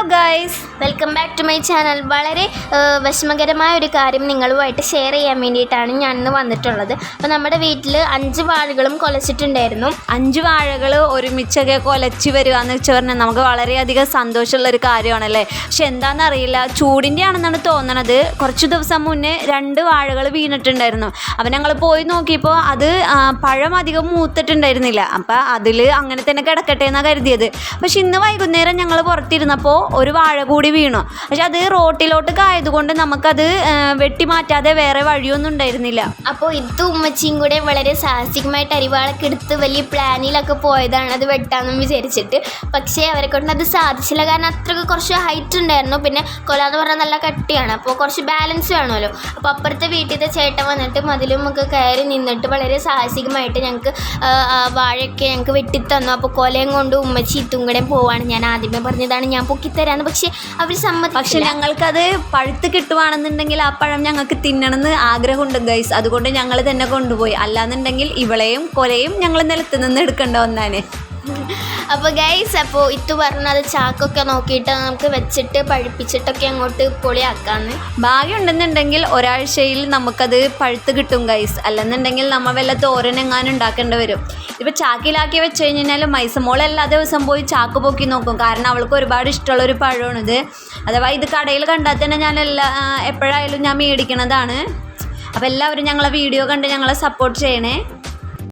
Hello guys welcome back to my channel വളരെ വിഷമകരമായ ഒരു കാര്യം നിങ്ങളുമായിട്ട് ഷെയർ ചെയ്യാൻ വേണ്ടിയിട്ടാണ് ഞാൻ ഇന്ന് വന്നിട്ടുള്ളത്. അപ്പോൾ നമ്മുടെ വീട്ടിൽ അഞ്ച് വാഴകളും കൊലച്ചിട്ടുണ്ടായിരുന്നു. അഞ്ച് വാഴകൾ ഒരുമിച്ചൊക്കെ കൊലച്ച് വരിക എന്ന് വെച്ച് പറഞ്ഞാൽ നമുക്ക് വളരെയധികം സന്തോഷമുള്ള ഒരു കാര്യമാണല്ലേ? പക്ഷെ എന്താണെന്ന് അറിയില്ല ചൂടിന്റെ ആണെന്നാണ് തോന്നണത്. കുറച്ച് ദിവസം മുന്നേ രണ്ട് വാഴകൾ വീണിട്ടുണ്ടായിരുന്നു. അപ്പം ഞങ്ങൾ പോയി നോക്കിയപ്പോൾ അത് പഴം അധികം മൂത്തിട്ടുണ്ടായിരുന്നില്ല. അപ്പം അതിൽ അങ്ങനെ തന്നെ കിടക്കട്ടെ എന്നാണ് കരുതിയത്. പക്ഷെ ഇന്ന് വൈകുന്നേരം ഞങ്ങൾ പുറത്തിരുന്നപ്പോൾ ഒരു വാഴ കൂടി വീണു. പക്ഷെ അത് റോട്ടിലോട്ട് ആയതുകൊണ്ട് നമുക്കത് വെട്ടിമാറ്റാതെ വെട്ടി മാറ്റാതെ വേറെ വഴിയൊന്നും ഉണ്ടായിരുന്നില്ല. അപ്പോൾ ഇത് ഉമ്മച്ചിയും കൂടെ വളരെ സാഹസികമായിട്ട് അരിവാളൊക്കെ എടുത്ത് വലിയ പ്ലാനിലൊക്കെ പോയതാണ് അത് വെട്ടാമെന്ന് വിചാരിച്ചിട്ട്. പക്ഷേ അവരെ കൊണ്ട് അത് സാധിച്ചില്ല. കാരണം അത്രയ്ക്ക് കുറച്ച് ഹൈറ്റ് ഉണ്ടായിരുന്നു. പിന്നെ കൊല എന്ന് പറഞ്ഞാൽ നല്ല കട്ടിയാണ്. അപ്പോൾ കുറച്ച് ബാലൻസ് വേണമല്ലോ. അപ്പോൾ അപ്പുറത്തെ വീട്ടിലത്തെ ചേട്ടൻ വന്നിട്ട് മതിലും ഒക്കെ കയറി നിന്നിട്ട് വളരെ സാഹസികമായിട്ട് ഞങ്ങൾക്ക് വാഴയൊക്കെ ഞങ്ങൾക്ക് വെട്ടിത്തന്നു. അപ്പോൾ കൊലയും കൊണ്ട് ഉമ്മച്ചി ഇത്തും കൂടെ പോവാണ്. ഞാൻ ആദ്യമേ പറഞ്ഞതാണ് ഞാൻ പൊക്കിത്തരാന്ന് പക്ഷെ അവർ സമ്മതി പക്ഷെ ഞങ്ങൾക്കത് പഴുത്ത് കിട്ടുവാണെന്നുണ്ടെങ്കിൽ ആ പഴം ഞങ്ങൾക്ക് തിന്നണമെന്ന് ആഗ്രഹമുണ്ട് ഗൈസ് അതുകൊണ്ട് ഞങ്ങൾ തന്നെ കൊണ്ടുപോയി. അല്ലാന്നുണ്ടെങ്കിൽ ഇവളെയും കൊലയും ഞങ്ങൾ നിലത്ത് നിന്ന് എടുക്കേണ്ട ഒന്നാണ്. അപ്പോൾ ഗൈസ് അപ്പോൾ ഇത്തു പറഞ്ഞത് ചാക്കൊക്കെ നോക്കിയിട്ട് നമുക്ക് വെച്ചിട്ട് പഴുപ്പിച്ചിട്ടൊക്കെ അങ്ങോട്ട് പൊളിയാക്കാന്ന്. ഭാഗ്യം ഉണ്ടെന്നുണ്ടെങ്കിൽ ഒരാഴ്ചയിൽ നമുക്കത് പഴുത്ത് കിട്ടും ഗൈസ് അല്ലെന്നുണ്ടെങ്കിൽ നമ്മൾ വല്ല തോരനെങ്ങാനും ഉണ്ടാക്കേണ്ടി വരും. ഇപ്പോൾ ചാക്കിലാക്കി വെച്ച് കഴിഞ്ഞാൽ മൈസമോൾ എല്ലാ ദിവസം പോയി ചാക്ക് പൊക്കി നോക്കും. കാരണം അവൾക്ക് ഒരുപാട് ഇഷ്ടമുള്ള ഒരു പഴമാണിത്. അഥവാ ഇത് കടയിൽ കണ്ടാൽ തന്നെ ഞാൻ എല്ലാ എപ്പോഴായാലും ഞാൻ മേടിക്കണതാണ്. അപ്പോൾ എല്ലാവരും ഞങ്ങളെ വീഡിയോ കണ്ട് ഞങ്ങളെ സപ്പോർട്ട് ചെയ്യണേ.